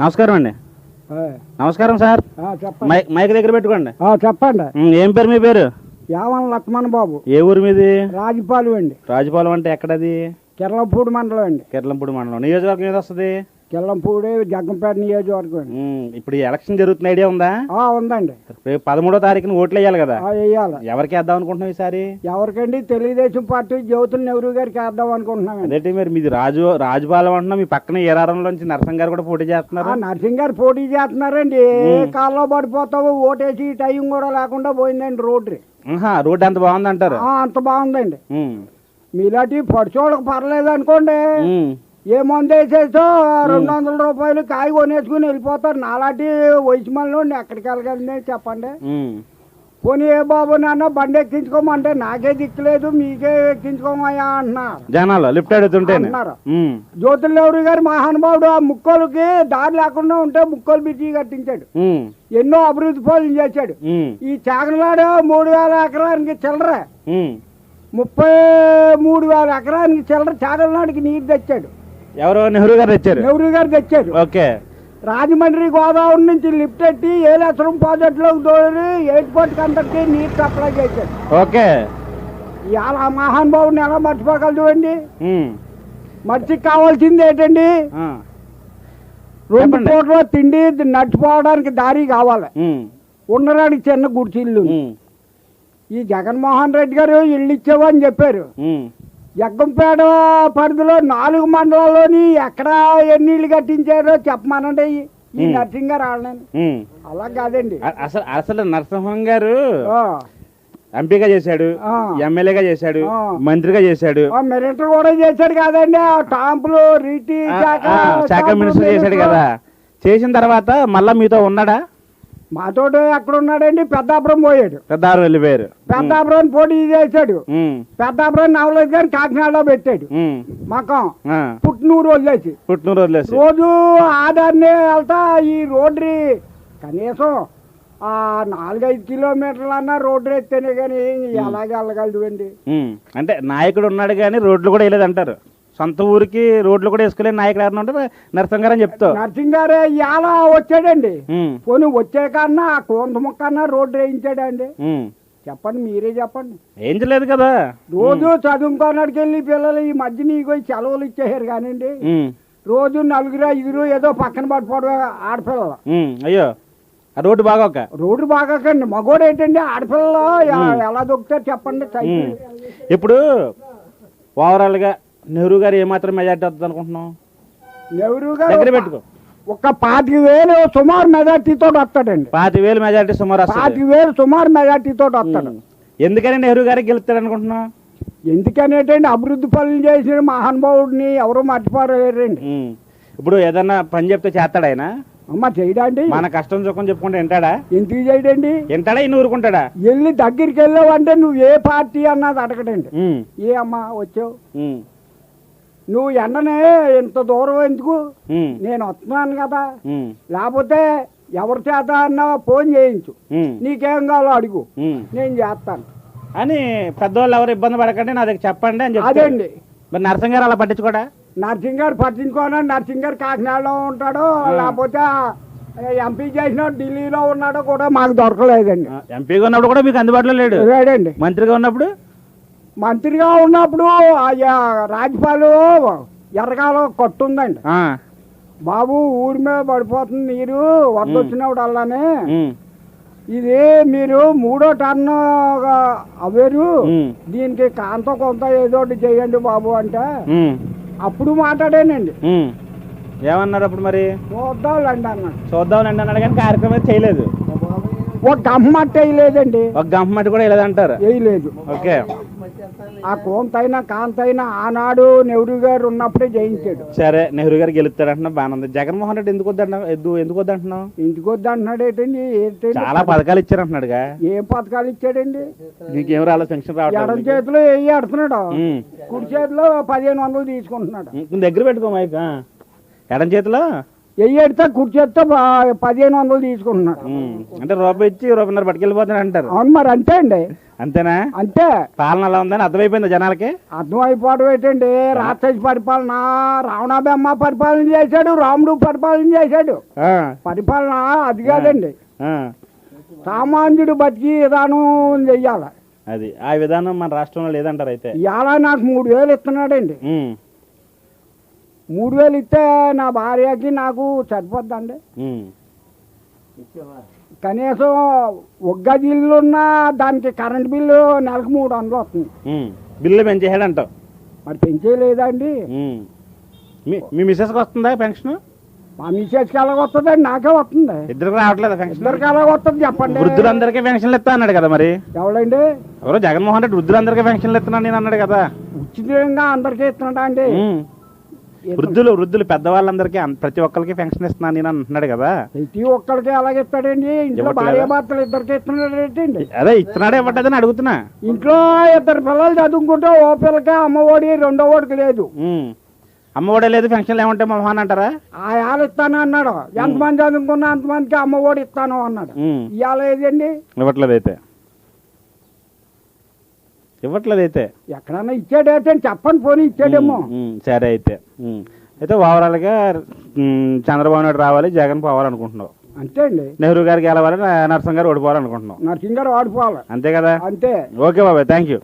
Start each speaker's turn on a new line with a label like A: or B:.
A: నమస్కారం అండి. నమస్కారం సార్.
B: చెప్పండి.
A: మైక్ మైక్ దగ్గర పెట్టుకోండి.
B: చెప్పండి.
A: ఏం పేరు మీ పేరు?
B: యావన్ లక్ష్మణ్ బాబు.
A: ఏ ఊరు మీది?
B: రాజపాలెం అండి.
A: రాజపాలెం అంటే ఎక్కడది?
B: కిర్లంపూడి మండలం అండి.
A: కిర్లంపూడి మండలం. నియోజకవర్గం ఏది వస్తుంది?
B: కిర్లంపూడి జగ్గంపేట నియోజకవర్గం
A: ఇప్పుడు ఎలక్షన్ జరుగుతున్న ఐడియా ఉందా?
B: ఆ, ఉందండి.
A: రేపు పదమూడో తారీఖున ఓట్లు వేయాలి కదా.
B: వేయాలి.
A: ఎవరికి వేద్దాం అనుకుంటున్నాం ఈసారి?
B: ఎవరికండి? తెలుగుదేశం పార్టీ జ్యోతుల నెహ్రూ గారికి వేద్దాం అనుకుంటున్నామండి
A: అదేంటి మరి మీది రాజు రాజుపాలెం అంటున్నా మీ పక్కన ఏరారంలోంచి నరసింహ గారు కూడా పోటీ చేస్తున్నారు.
B: నర్సింగ్ గారు పోటీ చేస్తున్నారండి. ఏ కాల్లో పడిపోతావు ఓటేసి టైం కూడా లేకుండా పోయిందండి రోడ్డు.
A: రోడ్డు అంత బాగుంది అంటారు
B: అంత బాగుందండి. మీలాంటి పడిచోళ్ళకి పర్లేదు అనుకోండి. ఏ మందు వేసేసో రెండు వందల రూపాయలు కాయ కొనేసుకుని వెళ్ళిపోతారు. నాలాంటి వయసు మళ్ళీ ఎక్కడికి వెళ్ళగలండి చెప్పండి. పోనీ ఏ బాబు నాన్న బండి ఎక్కించుకోమంటే నాకే దిక్కులేదు మీకే ఎక్కించుకోమయ్యా అంటున్నారు.
A: జనాలు లిఫ్ట్ అడుగుతుంటే
B: అన్నారు. గారు మహానుభావుడు ఆ ముక్కలకి దారి లేకుండా ఉంటే ముక్కలు బిజీ కట్టించాడు. ఎన్నో అభివృద్ధి పనులు చేశాడు. ఈ చాగనలాడు మూడు వేల ఎకరానికి చిల్లర. ముప్పై మూడు వేల ఎకరానికి చిల్లర చాగలనాడికి నీరు తెచ్చాడు.
A: ఎవరో నెహ్రూ గారు తెచ్చారు.
B: నెహ్రూ గారు తెచ్చాడు
A: ఓకే.
B: రాజమండ్రి గోదావరి నుంచి లిఫ్ట్ ఎట్టి ఏలేశ్వరం ప్రాజెక్టులోకి దోరి ఎయిర్పోర్ట్ కంతకి నీరు సప్లై చేశాడు
A: ఓకే.
B: ఆ మహానుభావుని ఎలా మర్చిపోగలదు అండి?
A: ఉమ్,
B: మర్చికి కావాల్సింది ఏంటండి? రెండు. పూట్ల తిండి నడిచిపోవడానికి దారి కావాలి. ఉండడానికి చిన్న గుడిచిల్లు ఈ జగన్మోహన్ రెడ్డి గారు ఇల్లు ఇచ్చావని చెప్పారు.
A: ఉమ్,
B: జగ్గంపేట పరిధిలో నాలుగు మండలాల్లోని ఎక్కడ ఎన్ని ఇళ్ళు కట్టించారో చెప్పమనండి ఈ-. నర్సింగ్ గారు
A: ఉమ్.
B: అలా కాదండి
A: అసలు అసలు నరసింహం గారు ఎంపీగా చేశాడు. ఎమ్మెల్యేగా చేశాడు. మంత్రిగా చేశాడు
B: ఆ మిలిటరీ కూడా చేశాడు కాదండి ఆ టాంపులు
A: ఆ,
B: శాఖ
A: మినిస్టర్ చేశాడు. కదా చేసిన తర్వాత మళ్ళా మీతో ఉన్నాడా
B: మాతోటి ఎక్కడ ఉన్నాడండి పెద్దాపురం పోయాడు.
A: పెద్దారు వెళ్ళిపోయారు.
B: పెద్దాపురం పోటీ చేశాడు. పెద్దాపురం నవలేదు గారిని కాకినాడలో పెట్టాడు. మకం. పుట్టినూరు వదిలేసి.
A: పుట్టినూరు వదిలేసి.
B: రోజు ఆధార్ని వెళ్తా ఈ రోడ్రి కనీసం ఆ నాలుగైదు కిలోమీటర్లు అన్నా రోడ్డు ఎత్తేనే కానీ ఎలాగ వెళ్ళగలదు అండి?
A: అంటే నాయకుడు ఉన్నాడు కానీ రోడ్లు కూడా వేయలేదు అంటారు సొంత ఊరికి రోడ్లు కూడా వేసుకోలేని నాయకుడు ఎవరైనా ఉంటే నరసింహ గారు అని చెప్తావు.
B: నర్సింగ్ గారే ఇవాళ వచ్చాడండి.
A: ఉమ్,
B: పోనీ వచ్చే కన్నా ఆ కోంత ముక్కన్నా రోడ్డు వేయించాడండి.
A: ఉమ్.
B: చెప్పండి మీరే చెప్పండి.
A: ఏం చేయలేదు కదా.
B: రోజు చదువుకోనాడికి వెళ్ళి పిల్లలు ఈ మధ్య నీకు సెలవులు ఇచ్చేసారు కానివ్వండి
A: ఉమ్,
B: రోజు నలుగురు ఐదుగురు ఏదో పక్కన పట్టుకోవడం ఆడపిల్లలు.
A: ఉమ్, అయ్యో. ఆ రోడ్డు బాగా ఒక
B: రోడ్డు బాగా కండి మగోడు ఏంటండి? ఆడపిల్లలు ఎ- ఎలా దొక్కుతారు చెప్పండి. సైకిల్
A: ఇప్పుడు ఓవరాల్గా నెహ్రూ గారు ఏమాత్రం మెజార్టీ వస్తుంది అనుకుంటున్నాం
B: నెహ్రూ
A: దగ్గర
B: గారు
A: పెట్టుకో.
B: ఒక పాతిక వేలు సుమారు మెజార్టీతో వస్తాడండి.
A: పాతి వేలు మెజార్టీ సుమారు వస్తుంది.
B: పాతిక వేలు సుమారు మెజార్టీతో వస్తాడు.
A: ఎందుకని నెహ్రూ గారికి గెలుస్తాడు అనుకుంటున్నాం
B: ఎందుకనేటండి అభివృద్ధి పనులు చేసిన మహానుభావుడిని ఎవరు మర్చిపోలేరండి.
A: ఉమ్. ఇప్పుడు ఏదన్నా పని చెప్తే చేస్తాడా ఆయన?
B: అమ్మ చేయడండి.
A: మన కష్టం సుఖం చెప్పుకుంటే వింటాడా?
B: ఎందుకు చేయడండి?
A: వింటాడా ఇన్ని ఊరుకుంటాడా?
B: వెళ్ళి దగ్గరికి వెళ్ళావంటే నువ్వు ఏ పార్టీ అన్నది అడగడండి.
A: ఉమ్,
B: ఏ అమ్మా వచ్చావు?
A: ఉమ్,
B: నువ్వు ఎండనే ఇంత దూరం ఎందుకు? నేను వస్తున్నాను కదా. లేకపోతే ఎవరి చేత అన్నా ఫోన్ చేయించు. నీకేం కావాలో అడుగు. నేను చేస్తాను.
A: అని పెద్దవాళ్ళు ఎవరు ఇబ్బంది పడకండి నా దగ్గర చెప్పండి అని
B: అదండి.
A: మరి నరసింహ గారు అలా పట్టించుకోడా?
B: నర్సింగ్ గారు పట్టించుకోనా. నర్సింగ్ గారు కాకినాడలో ఉంటాడో. లేకపోతే ఎంపీ చేసిన ఢిల్లీలో ఉన్నాడో కూడా మాకు దొరకలేదండి.
A: ఎంపీగా ఉన్నప్పుడు కూడా మీకు అందుబాటులో లేడు?
B: లేడండి.
A: మంత్రిగా ఉన్నప్పుడు?
B: మంత్రిగా ఉన్నప్పుడు అయ్యా రాజ్యపాలు ఎర్రగాలో కొట్టుందండి. బాబు ఊరి మీద పడిపోతుంది నీరు వరద వచ్చినప్పుడు ఇది మీరు మూడో టన్ను అవేరు దీనికి కాంత కొంత ఏదో చేయండి బాబు అంటే అప్పుడు మాట్లాడానండి.
A: ఏమన్నారు అప్పుడు మరి?
B: చూద్దాంలేండి అన్నాడు
A: చూద్దామని అన్నాడు కానీ కార్యక్రమం చేయలేదు.
B: ఒక గమ్మట్ట వేయలేదండి
A: ఒక గంప మట్టి కూడా వేయలేదంటారు
B: వేయలేదు
A: ఓకే.
B: ఆ కోంతైనా కాంతైనా ఆనాడు నెహ్రూ గారు ఉన్నప్పుడే జయించాడు.
A: సరే నెహ్రూ గారు గెలుస్తాడు అంటున్నా బాగానే ఉంది. జగన్మోహన్ రెడ్డి ఎందుకు వద్దంటున్నావు ఎందు- ఎందుకు వద్దంటున్నావు
B: ఇంటికి వద్దు అంటున్నాడు ఏంటండి? ఏంటండి?
A: చాలా పథకాలు ఇచ్చారంటున్నాడుగా
B: ఏం పథకాలు ఇచ్చాడండి?
A: నీకేం రాలేదు పెన్షన్
B: ఎడం
A: రావట్లేదు
B: చేతిలో వెయ్యి ఆడుతున్నాడు.
A: ఉమ్.
B: కుడి చేతిలో పదిహేను వందలు తీసుకుంటున్నాడు.
A: ఉమ్, దగ్గర పెట్టుకో మైక్. ఆ. ఎడం చేతిలో?
B: వెయ్యి ఎడితే కుర్చేస్తే పదిహేను వందలు తీసుకుంటున్నాడు.
A: అంటే రూపాయి ఇచ్చి రూపాయన్నర పట్టుకెళ్ళిపోతాడు అంటారు.
B: అవును మరి అంతే అండి.
A: అంతేనా?
B: అంతే.
A: పాలన అలా ఉందని అర్థమైపోయింది జనాలకి?
B: అర్థమైపోవడం ఏంటండి? రాక్షసి పరిపాలన రావణాబెమ్మ పరిపాలన చేశాడు రాముడు పరిపాలన చేశాడు. పరిపాలన అది కాదండి. సామాన్యుడు బతికి విధానం చెయ్యాలి.
A: అది. ఆ విధానం మన రాష్ట్రంలో లేదంటారు అయితే?
B: ఇవాళ నాకు మూడు వేలు ఇస్తున్నాడండి. మూడు వేలు ఇస్తే నా భార్యకి నాకు సరిపోద్దండి. కనీసం ఒక గది ఇల్లు ఉన్నా దానికి కరెంట్ బిల్లు నెలకు మూడు వందలు వస్తుంది.
A: బిల్లు పెంచేసాడు అంటావు
B: మరి పెంచేయలేదా అండి
A: ఉమ్. మీ మీ మిస్సెస్కి వస్తుందా పెన్షన్?
B: మా మిసేజ్కి ఎలాగ వస్తుందండి? నాకే వస్తుంది.
A: ఇద్దరికి రావట్లేదు పెన్షన్?
B: ఇద్దరికి ఎలాగ వస్తుంది చెప్పండి.
A: వృద్ధులందరికీ పెన్షన్లు ఇస్తా అన్నాడు కదా మరి.
B: ఎవడండి
A: ఎవరో జగన్మోహన్ రెడ్డి వృద్ధులందరికీ పెన్షన్లు ఇస్తున్నాను నేను అన్నాడు కదా.
B: ఉచితంగా అందరికీ ఇస్తున్నాడా అండి.
A: వృద్ధులు వృద్ధులు పెద్దవాళ్ళందరికీ అన్- ప్రతి ఒక్కరికి పెన్షన్ ఇస్తున్నాను నేను అంటున్నాడు కదా.
B: ప్రతి ఒక్కరికి ఎలాగ ఇస్తాడండి ఇంట్లో
A: ఇవ్వట్లేదా?
B: భార్య భర్తలు ఇద్దరికి ఇస్తున్నాడు ఏంటండి
A: అదే ఇస్తున్నాడే ఇవ్వట్లేదని అడుగుతున్నా.
B: ఇంట్లో ఇద్దరు పిల్లలు చదువుకుంటే ఓ పిల్లకి అమ్మ ఒడి రెండో ఓడికి లేదు.
A: ఉమ్. అమ్మ ఒడే లేదు పెన్షన్లు ఏమంటే మహాన్ అంటారా?
B: ఆ ఏళ్ళ ఇస్తాను అన్నాడు. ఎంతమంది చదువుకున్నా అంతమందికి అమ్మ ఒడి ఇస్తాను అన్నాడు.
A: ఉమ్.
B: ఇవాళ ఏదండి?
A: ఇవ్వట్లేదు అయితే. ఇవ్వట్లేదు అయితే
B: ఎక్కడన్నా ఇచ్చాడేంటే చెప్పండి పోనీ ఇచ్చాడేమో.
A: సరే అయితే. అయితే ఓవరాల్గా చంద్రబాబు నాయుడు రావాలి జగన్ పోవాలనుకుంటున్నావు.
B: అంతే అండి.
A: నెహ్రూ గారికి గెలవాలి నరసింహ గారు ఓడిపోవాలనుకుంటున్నావు.
B: నరసింహ గారు ఆడిపోవాలి
A: అంతే కదా?
B: అంతే.
A: ఓకే బాబాయ్ థ్యాంక్ యూ